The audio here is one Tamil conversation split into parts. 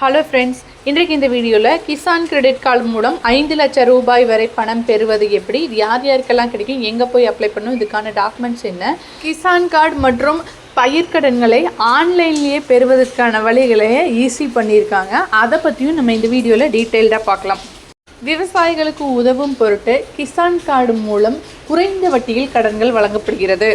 ஹலோ ஃப்ரெண்ட்ஸ் இன்றைக்கு இந்த வீடியோவில் கிசான் கிரெடிட் கார்டு மூலம் ஐந்து லட்சம் ரூபாய் வரை பணம் பெறுவது எப்படி? இது யார் யாருக்கெல்லாம் கிடைக்கும்? எங்கே போய் அப்ளை பண்ணணும்? இதுக்கான டாக்குமெண்ட்ஸ் என்ன? கிசான் கார்டு மற்றும் பயிர்க்கடன்களை ஆன்லைன்லேயே பெறுவதற்கான வழிகளை ஈஸி பண்ணியிருக்காங்க. அதை பற்றியும் நம்ம இந்த வீடியோவில் டீட்டெயில்டாக பார்க்கலாம். விவசாயிகளுக்கு உதவும் பொருட்டு கிசான் கார்டு மூலம் குறைந்த வட்டியில் கடன்கள் வழங்கப்படுகிறது.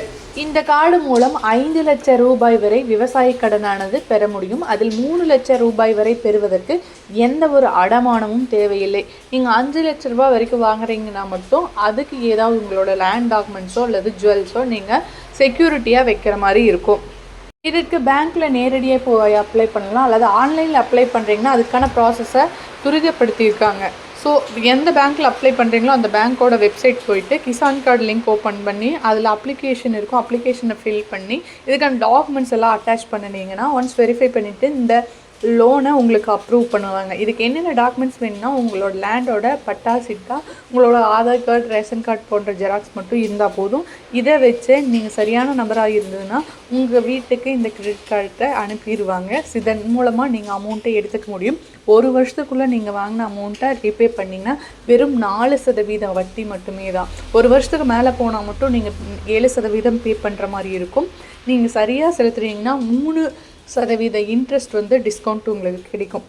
இந்த கார்டு மூலம் ஐந்து லட்சம் ரூபாய் வரை விவசாய கடனானது பெற முடியும். அதில் மூணு லட்சம் ரூபாய் வரை பெறுவதற்கு எந்த ஒரு அடமானமும் தேவையில்லை. நீங்கள் அஞ்சு லட்ச ரூபாய் வரைக்கும் வாங்குறீங்கன்னா மட்டும் அதுக்கு ஏதாவது உங்களோட லேண்ட் டாக்குமெண்ட்ஸோ அல்லது ஜுவல்ஸோ நீங்கள் செக்யூரிட்டியாக வைக்கிற மாதிரி இருக்கும். இதுக்கு பேங்க்கில் நேரடியாக போய் அப்ளை பண்ணலாம். அல்லது ஆன்லைனில் அப்ளை பண்ணுறீங்கன்னா அதுக்கான ப்ராசஸை துரிதப்படுத்தியிருக்காங்க. ஸோ எந்த பேங்க்கில் அப்ளை பண்ணுறீங்களோ அந்த பேங்க்கோட வெப்சைட் போயிட்டு கிசான் கார்டு லிங்க் ஓப்பன் பண்ணி அதில் அப்ளிகேஷன் இருக்கும் அப்ளிகேஷனை ஃபில் பண்ணி இதுக்கான டாக்குமெண்ட்ஸ் எல்லாம் அட்டாச் பண்ணினீங்கன்னா ஒன்ஸ் வெரிஃபை பண்ணிவிட்டு இந்த லோனை உங்களுக்கு அப்ரூவ் பண்ணுவாங்க. இதுக்கு என்னென்ன டாக்குமெண்ட்ஸ் வேணும்னா உங்களோட லேண்டோட பட்டா சிட்டா உங்களோட ஆதார் கார்டு ரேஷன் கார்டு போன்ற ஜெராக்ஸ் மட்டும் இருந்தால் போதும். இதை வச்சு நீங்கள் சரியான நபராக இருந்ததுன்னா உங்கள் வீட்டுக்கு இந்த கிரெடிட் கார்டை அனுப்பிடுவாங்க. இதன் மூலமாக நீங்கள் அமௌண்ட்டை எடுத்துக்க முடியும். ஒரு வருஷத்துக்குள்ளே நீங்கள் வாங்கின அமௌண்ட்டை ரீபே பண்ணிங்கன்னா வெறும் நாலு சதவீதம் வட்டி மட்டுமே தான். ஒரு வருஷத்துக்கு மேலே போனால் மட்டும் நீங்கள் ஏழு சதவீதம் பே பண்ணுற மாதிரி இருக்கும். நீங்கள் சரியாக செலுத்துறீங்கன்னா மூணு சதவீத இன்ட்ரெஸ்ட் வந்து டிஸ்கவுண்ட் உங்களுக்கு கிடைக்கும்.